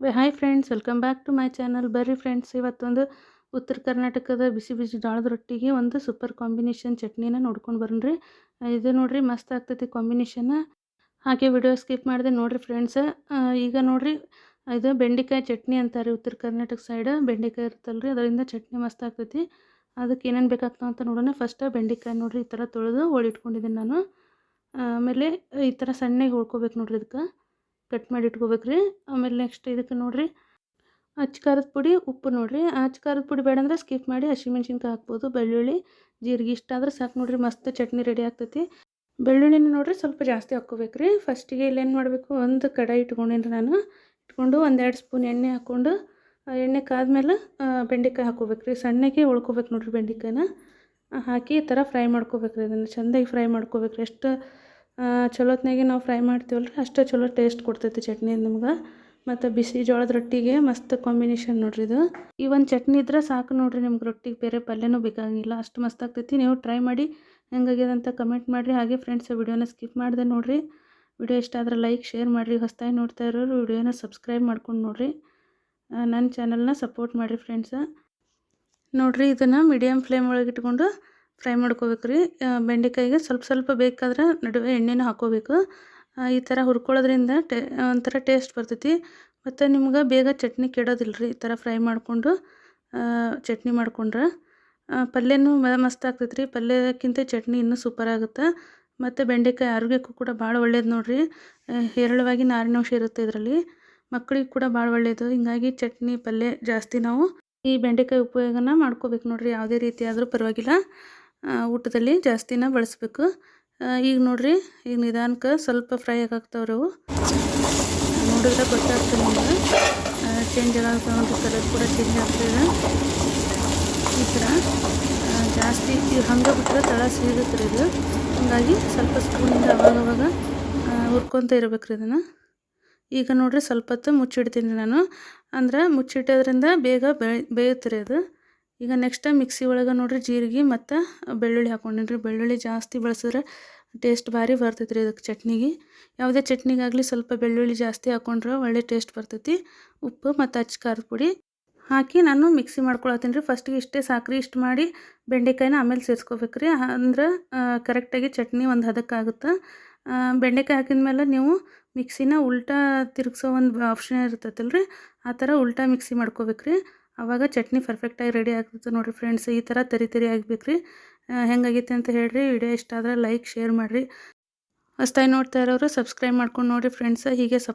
Hi friends welcome back to my channel ಬರ್ರಿ friends ಇವತ್ತೊಂದು ಉತ್ತರ ಕರ್ನಾಟಕದ ಬಿಸಿ ಬಿಸಿ ಜೋಳದ ರೊಟ್ಟಿಗೆ ಒಂದು ಸೂಪರ್ ಕಾಂಬಿನೇಷನ್ ಚಟ್ನಿನ ನೋಡ್ಕೊಂಡು ಬರ್ರಿ ಇದು ನೋಡಿರಿ ಮಸ್ತ್ ಆಗ್ತೈತಿ ಕಾಂಬಿನೇಷನ್ ಹಾಗೆ ವಿಡಿಯೋ ಸ್ಕಿಪ್ ಮಾಡಿದೆ ನೋಡಿರಿ ಫ್ರೆಂಡ್ಸ್ ಈಗ ನೋಡಿರಿ, ಇದು ಬೆಂಡೆಕಾಯಿ ಚಟ್ನಿ ಅಂತಾರೆ ಉತ್ತರ ಕರ್ನಾಟಕ ಸೈಡ್ ಬೆಂಡೆಕಾಯಿ ಇರುತ್ತಲ್ರಿ, ಅದರಿಂದ ಚಟ್ನಿ ಮಸ್ತ್ ಆಗ್ತೈತಿ. ಅದಕ್ಕೆ ಏನೇನು ಬೇಕಾಗ್ತಾವ ಅಂತ ನೋಡೋಣ. ಫಸ್ಟ್ ಬೆಂಡೆಕಾಯಿ ನೋಡಿರಿ, ಈ ಥರ ತೊಳೆದು ಇಟ್ಕೊಂಡಿದ್ದೀನಿ ನಾನು. ಆಮೇಲೆ ಈ ಥರ ಸಣ್ಣಗೆ ಹೊಳ್ಕೊಬೇಕು ನೋಡ್ರಿ ಇದಕ್ಕೆ. ಕಟ್ ಮಾಡಿ ಇಟ್ಕೋಬೇಕ್ರಿ. ಆಮೇಲೆ ನೆಕ್ಸ್ಟ್ ಇದಕ್ಕೆ ನೋಡಿರಿ ಅಚ್ಚ ಖಾರದ ಪುಡಿ, ಉಪ್ಪು ನೋಡಿರಿ. ಅಚ್ಚ ಖಾರದ ಪುಡಿ ಬೇಡ ಅಂದ್ರೆ ಸ್ಕಿಪ್ ಮಾಡಿ ಹಸಿಮೆಣ್ಸಿನ್ಕಾಯಿ ಹಾಕ್ಬೋದು, ಬೆಳ್ಳುಳ್ಳಿ, ಜೀರಿಗೆ ಇಷ್ಟ ಆದ್ರೆ ಸಾಕು ನೋಡಿರಿ. ಮಸ್ತ್ ಚಟ್ನಿ ರೆಡಿ ಆಗ್ತೈತಿ. ಬೆಳ್ಳುಳ್ಳಿನ ನೋಡಿರಿ ಸ್ವಲ್ಪ ಜಾಸ್ತಿ ಹಾಕ್ಕೋಬೇಕ್ರಿ. ಫಸ್ಟಿಗೆ ಇಲ್ಲಿ ಏನು ಮಾಡಬೇಕು, ಒಂದು ಕಡಾಯಿ ಇಟ್ಕೊಂಡೇನಿ ನಾನು. ಇಟ್ಕೊಂಡು ಒಂದೆರಡು ಸ್ಪೂನ್ ಎಣ್ಣೆ ಹಾಕ್ಕೊಂಡು ಎಣ್ಣೆ ಕಾದ್ಮೇಲೆ ಬೆಂಡೆಕಾಯಿ ಹಾಕ್ಕೋಬೇಕ್ರಿ. ಸಣ್ಣಗೆ ಉಳ್ಕೋಬೇಕು ನೋಡಿರಿ ಬೆಂಡೆಕಾಯಿನ. ಹಾಕಿ ಈ ಥರ ಫ್ರೈ ಮಾಡ್ಕೋಬೇಕ್ರಿ ಅದನ್ನು. ಚೆಂದಾಗಿ ಫ್ರೈ ಮಾಡ್ಕೋಬೇಕ್ರಿ. ಎಷ್ಟು ಚಲೋತ್ನಾಗೆ ನಾವು ಫ್ರೈ ಮಾಡ್ತೀವಲ್ರಿ? ಅಷ್ಟು ಚಲೋ ಟೇಸ್ಟ್ ಕೊಡ್ತೈತಿ ಚಟ್ನಿ ನಮ್ಗೆ. ಮತ್ತು ಬಿಸಿ ಜೋಳದ ರೊಟ್ಟಿಗೆ ಮಸ್ತ್ ಕಾಂಬಿನೇಷನ್ ನೋಡ್ರಿ ಇದು. ಈ ಒಂದು ಚಟ್ನಿ ಇದ್ರೆ ಸಾಕು ನೋಡ್ರಿ ನಿಮ್ಗೆ ರೊಟ್ಟಿಗೆ ಬೇರೆ ಪಲ್ಯನೂ ಬೇಕಾಗಿಲ್ಲ. ಅಷ್ಟು ಮಸ್ತ್ ಆಗ್ತೈತಿ. ನೀವು ಟ್ರೈ ಮಾಡಿ ಹೆಂಗಾಗ್ಯದ ಅಂತ ಕಮೆಂಟ್ ಮಾಡಿರಿ. ಹಾಗೆ ಫ್ರೆಂಡ್ಸ್ ವಿಡಿಯೋನ ಸ್ಕಿಪ್ ಮಾಡಿದೆ ನೋಡಿರಿ. ವಿಡಿಯೋ ಇಷ್ಟ ಆದ್ರೆ ಲೈಕ್ ಶೇರ್ ಮಾಡಿರಿ. ಹೊಸದಾಗಿ ನೋಡ್ತಾ ಇರೋರು ವಿಡಿಯೋನ ಸಬ್ಸ್ಕ್ರೈಬ್ ಮಾಡ್ಕೊಂಡು ನೋಡಿರಿ. ನನ್ನ ಚಾನಲ್ನ ಸಪೋರ್ಟ್ ಮಾಡಿರಿ ಫ್ರೆಂಡ್ಸ ನೋಡಿರಿ ಇದನ್ನು ಮೀಡಿಯಮ್ ಫ್ಲೇಮ್ ಒಳಗೆ ಇಟ್ಕೊಂಡು ಫ್ರೈ ಮಾಡ್ಕೋಬೇಕ್ರಿ ಬೆಂಡೆಕಾಯಿಗೆ ಸ್ವಲ್ಪ ಸ್ವಲ್ಪ ಬೇಕಾದ್ರೆ ನಡುವೆ ಎಣ್ಣೆನ ಹಾಕೋಬೇಕು. ಈ ಥರ ಹುರ್ಕೊಳ್ಳೋದ್ರಿಂದ ಟೇ, ಒಂಥರ ಟೇಸ್ಟ್ ಬರ್ತೈತಿ. ಮತ್ತು ನಿಮ್ಗೆ ಬೇಗ ಚಟ್ನಿ ಕೆಡೋದಿಲ್ಲ ರೀ ಈ ಥರ ಫ್ರೈ ಮಾಡಿಕೊಂಡು ಚಟ್ನಿ ಮಾಡ್ಕೊಂಡ್ರೆ. ಪಲ್ಯನೂ ಮಸ್ತ್ ಆಗ್ತೈತೆ ರೀ ಪಲ್ಯಕ್ಕಿಂತ ಚಟ್ನಿ ಇನ್ನೂ ಸೂಪರ್ ಆಗುತ್ತೆ. ಮತ್ತು ಬೆಂಡೆಕಾಯಿ ಆರೋಗ್ಯಕ್ಕೂ ಕೂಡ ಭಾಳ ಒಳ್ಳೇದು ನೋಡಿರಿ. ಹೇರಳವಾಗಿ ನಾರಿನಾಂಶ ಇರುತ್ತೆ ಇದರಲ್ಲಿ. ಮಕ್ಕಳಿಗೆ ಕೂಡ ಭಾಳ ಒಳ್ಳೆಯದು ಹಿಂಗಾಗಿ ಚಟ್ನಿ, ಪಲ್ಯ ಜಾಸ್ತಿ ನಾವು ಈ ಬೆಂಡೆಕಾಯಿ ಉಪಯೋಗನ ಮಾಡ್ಕೋಬೇಕು ನೋಡಿರಿ. ಯಾವುದೇ ರೀತಿ ಆದರೂ ಪರವಾಗಿಲ್ಲ. ಊಟದಲ್ಲಿ ಜಾಸ್ತಿನ ಬಳಸಬೇಕು. ಈಗ ನೋಡಿರಿ, ಈಗ ನಿಧಾನಕ್ಕೆ ಸ್ವಲ್ಪ ಫ್ರೈ ಆಗಾಗ್ತಾವ್ರಿ ಅವು. ನೋಡಿದ್ರೆ ಗೊತ್ತಾಗ್ತದೆ ನಿಮ್ಗೆ. ಚೇಂಜ್ ಆಗಾಗ್ತಾವ ನೋಡಿರಿ ಕಲರ್ ಕೂಡ ಚೇಂಜ್ ಆಗ್ತದೆ. ಈ ಥರ ಜಾಸ್ತಿ, ಈಗ ಹಂಗೆ ಬಿಟ್ಟರೆ ತಳ ರೀ ಇದು. ಹಾಗಾಗಿ ಸ್ವಲ್ಪ ಸ್ಪೂನಿಂದ ಅವಾಗ ಅವಾಗ ಹುರ್ಕೊತ ಇರ್ಬೇಕು ರೀ ಇದನ್ನು. ಈಗ ನೋಡಿರಿ, ಸ್ವಲ್ಪ ಹೊತ್ತು ಮುಚ್ಚಿಡ್ತೀನಿ ನಾನು. ಅಂದ್ರೆ ಮುಚ್ಚಿಟ್ಟೋದ್ರಿಂದ ಬೇಗ ಬೇಯ್ ಬೇಯುತ್ತೆ ರೀ ಅದು. ಈಗ ನೆಕ್ಸ್ಟ್ ಮಿಕ್ಸಿ ಒಳಗೆ ನೋಡಿರಿ ಜೀರಿಗೆ ಮತ್ತು ಬೆಳ್ಳುಳ್ಳಿ ಹಾಕೊಂಡಿನ್ರಿ. ಬೆಳ್ಳುಳ್ಳಿ ಜಾಸ್ತಿ ಬಳಸಿದ್ರೆ ಟೇಸ್ಟ್ ಭಾರಿ ಬರ್ತೈತೆ ರೀ ಇದಕ್ಕೆ ಚಟ್ನಿಗೆ. ಯಾವುದೇ ಚಟ್ನಿಗಾಗಲಿ ಸ್ವಲ್ಪ ಬೆಳ್ಳುಳ್ಳಿ ಜಾಸ್ತಿ ಹಾಕೊಂಡ್ರೆ ಒಳ್ಳೆ ಟೇಸ್ಟ್ ಬರ್ತೈತಿ. ಉಪ್ಪು ಮತ್ತು ಅಚ್ಚ ಖಾರದ ಪುಡಿ ಹಾಕಿ ನಾನು ಮಿಕ್ಸಿ ಮಾಡ್ಕೊಳತ್ತೀನಿ ರೀ ಫಸ್ಟಿಗೆ ಇಷ್ಟೇ ಸಾಕ್ರಿ, ಇಷ್ಟು ಮಾಡಿ ಬೆಂಡೆಕಾಯಿನ ಆಮೇಲೆ ಸೇರಿಸ್ಕೋಬೇಕು ರೀ ಅಂದ್ರೆ ಕರೆಕ್ಟಾಗಿ ಚಟ್ನಿ ಒಂದು ಹದಕ್ಕಾಗುತ್ತೆ ಬೆಂಡೆಕಾಯಿ ಹಾಕಿದ ಮೇಲೆ ನೀವು ಮಿಕ್ಸಿನ ಉಲ್ಟಾ ತಿರುಗಿಸೋ ಒಂದು ಆಪ್ಷನ್ ಇರ್ತೈತಲ್ಲ ರೀ ಆ ಥರ ಉಲ್ಟಾ ಮಿಕ್ಸಿ ಮಾಡ್ಕೋಬೇಕು ರೀ ಆವಾಗ ಚಟ್ನಿ ಪರ್ಫೆಕ್ಟಾಗಿ ರೆಡಿ ಆಗ್ತಿತ್ತು ನೋಡಿರಿ ಫ್ರೆಂಡ್ಸ್ ಈ ಥರ ತರಿ ತರಿ ಆಗ್ಬೇಕು ರೀ ಅಂತ ಹೇಳ್ರಿ ವಿಡಿಯೋ ಇಷ್ಟ ಆದರೆ ಲೈಕ್ ಶೇರ್ ಮಾಡಿರಿ. ಹೊಸ್ದಾಗಿ ನೋಡ್ತಾ ಇರೋರು ಸಬ್ಸ್ಕ್ರೈಬ್ ಮಾಡ್ಕೊಂಡು ನೋಡಿರಿ ಫ್ರೆಂಡ್ಸ್ ಹೀಗೆ ಸಪ್